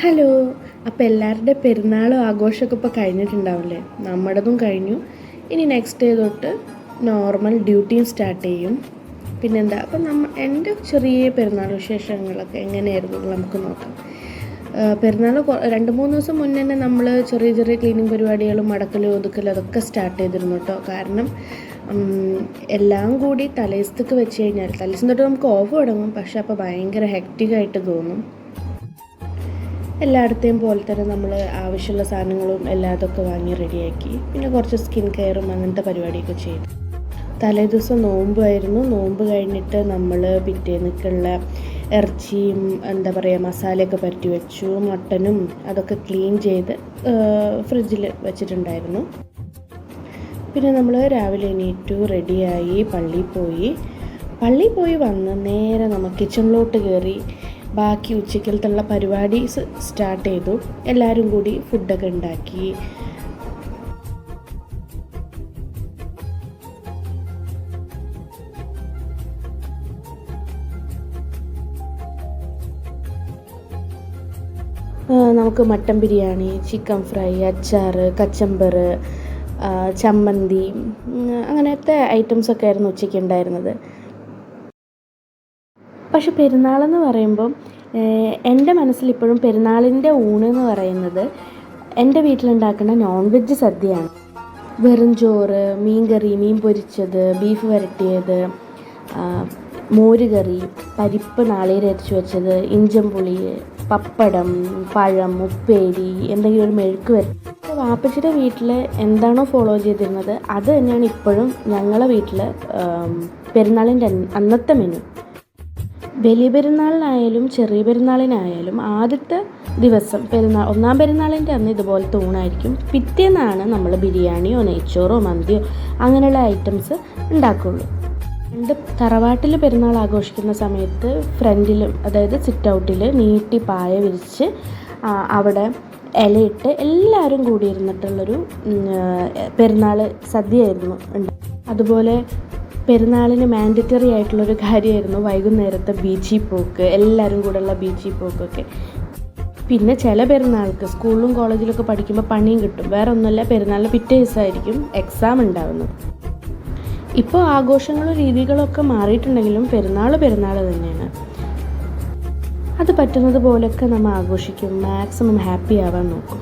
Hello അപ്പോൾ എല്ലാവരുടെ പെരുന്നാളും ആഘോഷമൊക്കെ ഇപ്പോൾ കഴിഞ്ഞിട്ടുണ്ടാവില്ലേ? നമ്മുടേതും കഴിഞ്ഞു. ഇനി നെക്സ്റ്റ് ഡേ തൊട്ട് നോർമൽ ഡ്യൂട്ടിയും സ്റ്റാർട്ട് ചെയ്യും. പിന്നെന്താ അപ്പം നമ്മ എന്റെ ചെറിയ പെരുന്നാൾ വിശേഷങ്ങളൊക്കെ എങ്ങനെയായിരുന്നു നമുക്ക് നോക്കാം. പെരുന്നാൾ രണ്ട് മൂന്ന് ദിവസം മുന്നേ തന്നെ നമ്മൾ ചെറിയ ചെറിയ ക്ലീനിങ് പരിപാടികളും മടക്കലും ഒതുക്കലും അതൊക്കെ സ്റ്റാർട്ട് ചെയ്തിരുന്നു കേട്ടോ. കാരണം എല്ലാം കൂടി തലേസത്തേക്ക് വെച്ച് കഴിഞ്ഞാൽ തലേസം തൊട്ട് നമുക്ക് ഓഫ് തുടങ്ങും. പക്ഷെ അപ്പോൾ ഭയങ്കര ഹെക്റ്റിക്കായിട്ട് തോന്നും. എല്ലായിടത്തെയും പോലെ തന്നെ നമ്മൾ ആവശ്യമുള്ള സാധനങ്ങളും എല്ലാതൊക്കെ വാങ്ങി റെഡിയാക്കി. പിന്നെ കുറച്ച് സ്കിൻ കെയറും അങ്ങനത്തെ പരിപാടിയൊക്കെ ചെയ്തു. തലേ ദിവസം നോമ്പായിരുന്നു നോമ്പ് കഴിഞ്ഞിട്ട് നമ്മൾ പിറ്റേന്നൊക്കെയുള്ള ഇറച്ചിയും എന്താ പറയുക മസാലയൊക്കെ പറ്റി വെച്ചു. മട്ടനും അതൊക്കെ ക്ലീൻ ചെയ്ത് ഫ്രിഡ്ജിൽ വെച്ചിട്ടുണ്ടായിരുന്നു. പിന്നെ നമ്മൾ രാവിലെ എണീറ്റു റെഡിയായി പള്ളിയിൽ പോയി. പള്ളിയിൽ പോയി വന്ന് നേരെ നമ്മൾ കിച്ചണിലോട്ട് കയറി ബാക്കി ഉച്ചക്കലത്തുള്ള പരിപാടി സ്റ്റാർട്ട് ചെയ്തു. എല്ലാവരും കൂടി ഫുഡൊക്കെ ഉണ്ടാക്കി. നമുക്ക് മട്ടൻ ബിരിയാണി ചിക്കൻ ഫ്രൈ അച്ചാർ കച്ചമ്പർ ചമ്മന്തി അങ്ങനത്തെ ഐറ്റംസൊക്കെ ആയിരുന്നു ഉച്ചയ്ക്ക് ഉണ്ടായിരുന്നത്. പക്ഷെ പെരുന്നാളെന്ന് പറയുമ്പം എന്റെ മനസ്സിലിപ്പോഴും പെരുന്നാളിന്റെ ഊണ് എന്ന് പറയുന്നത് എന്റെ വീട്ടിലുണ്ടാക്കുന്ന നോൺ വെജ് സദ്യയാണ്. വെറും ചോറ് മീൻ കറി മീൻ പൊരിച്ചത് ബീഫ് വരട്ടിയത് മോരുകറി പരിപ്പ് നാളികേരച്ച് വെച്ചത് ഇഞ്ചംപുളി പപ്പടം പഴം ഉപ്പേരി എന്തെങ്കിലും ഒരു മെഴുക്ക് വരട്ടി വാപ്പച്ചിയുടെ വീട്ടിൽ എന്താണോ ഫോളോ ചെയ്തിരുന്നത് അത് തന്നെയാണ് ഇപ്പോഴും ഞങ്ങളെ വീട്ടിൽ പെരുന്നാളിന്റെ അന്നത്തെ മെനു വലിയ പെരുന്നാളിനായാലും ചെറിയ പെരുന്നാളിനായാലും ആദ്യത്തെ ദിവസം പെരുന്നാൾ ഒന്നാം പെരുന്നാളിന്റെ അന്ന് ഇതുപോലത്തെ ഊണായിരിക്കും പിറ്റേന്നാണ് നമ്മൾ ബിരിയാണിയോ നെയ്ച്ചോറോ മന്തിയോ അങ്ങനെയുള്ള ഐറ്റംസ് ഉണ്ടാക്കുള്ളൂ. രണ്ട് തറവാട്ടിൽ പെരുന്നാൾ ആഘോഷിക്കുന്ന സമയത്ത് ഫ്രണ്ടിലും അതായത് സിറ്റ് ഔട്ടിൽ നീട്ടി പായ വിരിച്ച് അവിടെ ഇലയിട്ട് എല്ലാവരും കൂടിയിരുന്നിട്ടുള്ളൊരു പെരുന്നാൾ സദ്യയായിരുന്നു. അതുപോലെ പെരുന്നാളിന് മാൻഡറ്ററി ആയിട്ടുള്ളൊരു കാര്യമായിരുന്നു വൈകുന്നേരത്തെ ബീച്ചിൽ പോക്ക് എല്ലാവരും കൂടെയുള്ള ബീച്ചിൽ പോക്കൊക്കെ. പിന്നെ ചില പെരുന്നാൾക്ക് സ്കൂളിലും കോളേജിലൊക്കെ പഠിക്കുമ്പോൾ പണിയും കിട്ടും. വേറെ ഒന്നുമല്ല പെരുന്നാളിന് പിറ്റേ ദിവസമായിരിക്കും എക്സാം ഉണ്ടാകുന്നത് ഇപ്പോൾ ആഘോഷങ്ങളും രീതികളൊക്കെ മാറിയിട്ടുണ്ടെങ്കിലും പെരുന്നാൾ പെരുന്നാൾ തന്നെയാണ്. അത് പറ്റുന്നത് പോലൊക്കെ നമ്മൾ ആഘോഷിക്കും. മാക്സിമം ഹാപ്പി ആവാൻ നോക്കും.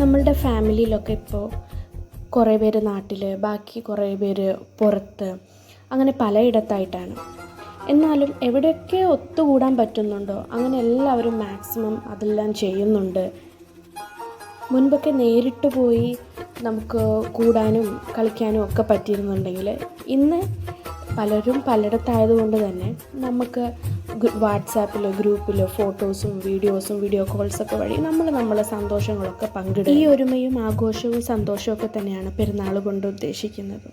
നമ്മളുടെ ഫാമിലിയിലൊക്കെ ഇപ്പോൾ കുറേ പേര് നാട്ടിൽ ബാക്കി കുറേ പേര് പുറത്ത്. അങ്ങനെ പലയിടത്തായിട്ടാണ്. എന്നാലും എവിടെയൊക്കെ ഒത്തുകൂടാൻ പറ്റുന്നുണ്ടോ അങ്ങനെ എല്ലാവരും മാക്സിമം അതെല്ലാം ചെയ്യുന്നുണ്ട്. മുൻപൊക്കെ നേരിട്ട് പോയി നമുക്ക് കൂടാനും കളിക്കാനും ഒക്കെ പറ്റിയിരുന്നുണ്ടെങ്കിൽ ഇന്ന് പലരും പലയിടത്തായതുകൊണ്ട് തന്നെ നമുക്ക് വാട്സാപ്പിലോ ഗ്രൂപ്പിലോ ഫോട്ടോസും വീഡിയോസും വീഡിയോ കോൾസൊക്കെ വഴി നമ്മൾ നമ്മളെ സന്തോഷങ്ങളൊക്കെ പങ്കിടും ഈ ഒരുമയും ആഘോഷവും സന്തോഷവും ഒക്കെ തന്നെയാണ് പെരുന്നാൾ കൊണ്ട് ഉദ്ദേശിക്കുന്നത്.